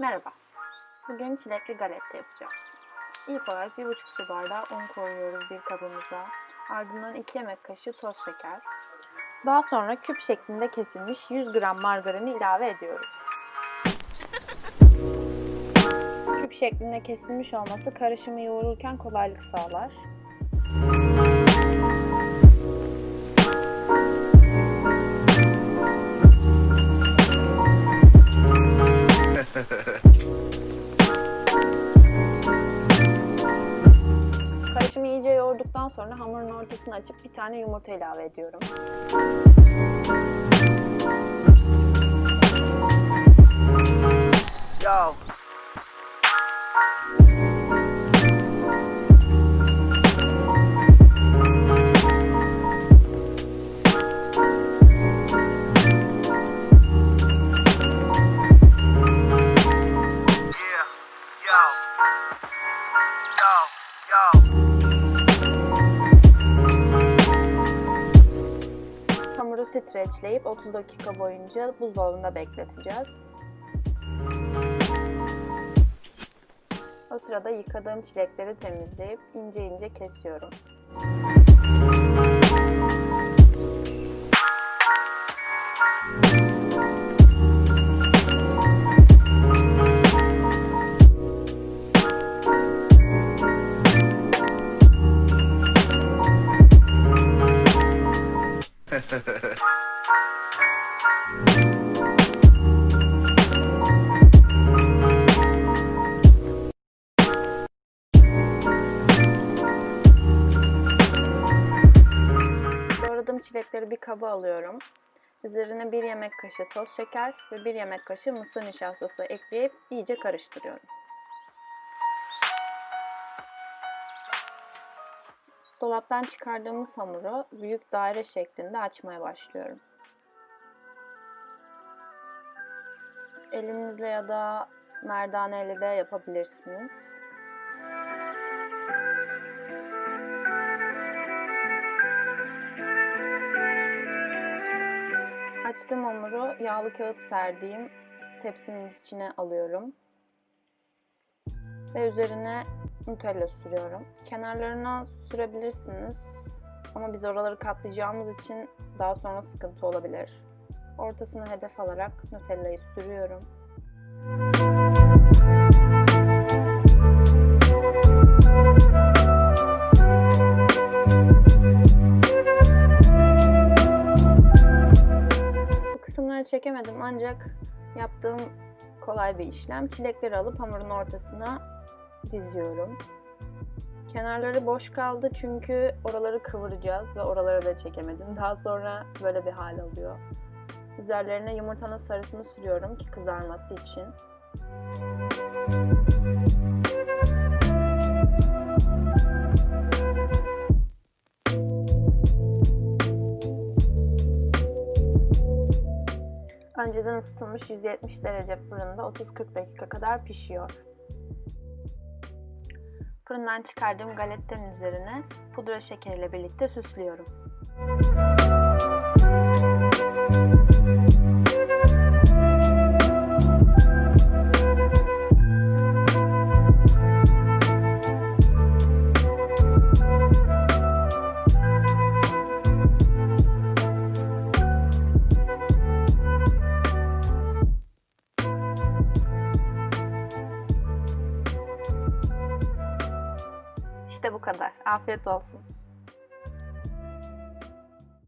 Merhaba. Bugün çilekli galeta yapacağız. İlk olarak 1,5 su bardağı un koyuyoruz bir kabımıza. Ardından 2 yemek kaşığı toz şeker. Daha sonra küp şeklinde kesilmiş 100 gram margarini ilave ediyoruz. Küp şeklinde kesilmiş olması karışımı yoğururken kolaylık sağlar. Sonra hamurun ortasını açıp bir tane yumurta ilave ediyorum. Yo. Yo. Yo. Hamuru streçleyip 30 dakika boyunca buzdolabında bekleteceğiz. O sırada yıkadığım çilekleri temizleyip ince ince kesiyorum. Çilekleri bir kaba alıyorum. Üzerine bir yemek kaşığı toz şeker ve bir yemek kaşığı mısır nişastası ekleyip iyice karıştırıyorum. Dolaptan çıkardığımız hamuru büyük daire şeklinde açmaya başlıyorum. Elinizle ya da merdaneyle de yapabilirsiniz. Açtığım hamuru yağlı kağıt serdiğim tepsimin içine alıyorum. Ve üzerine Nutella sürüyorum. Kenarlarına sürebilirsiniz. Ama biz oraları katlayacağımız için daha sonra sıkıntı olabilir. Ortasını hedef alarak Nutella'yı sürüyorum. Çekemedim ancak yaptığım kolay bir işlem. Çilekleri alıp hamurun ortasına diziyorum. Kenarları boş kaldı çünkü oraları kıvıracağız ve oraları da çekemedim. Daha sonra böyle bir hal alıyor. Üzerlerine yumurtanın sarısını sürüyorum ki kızarması için. Önceden ısıtılmış 170 derece fırında 30-40 dakika kadar pişiyor. Fırından çıkardığım galettenin üzerine pudra şekeriyle birlikte süslüyorum. İşte bu kadar. Afiyet olsun.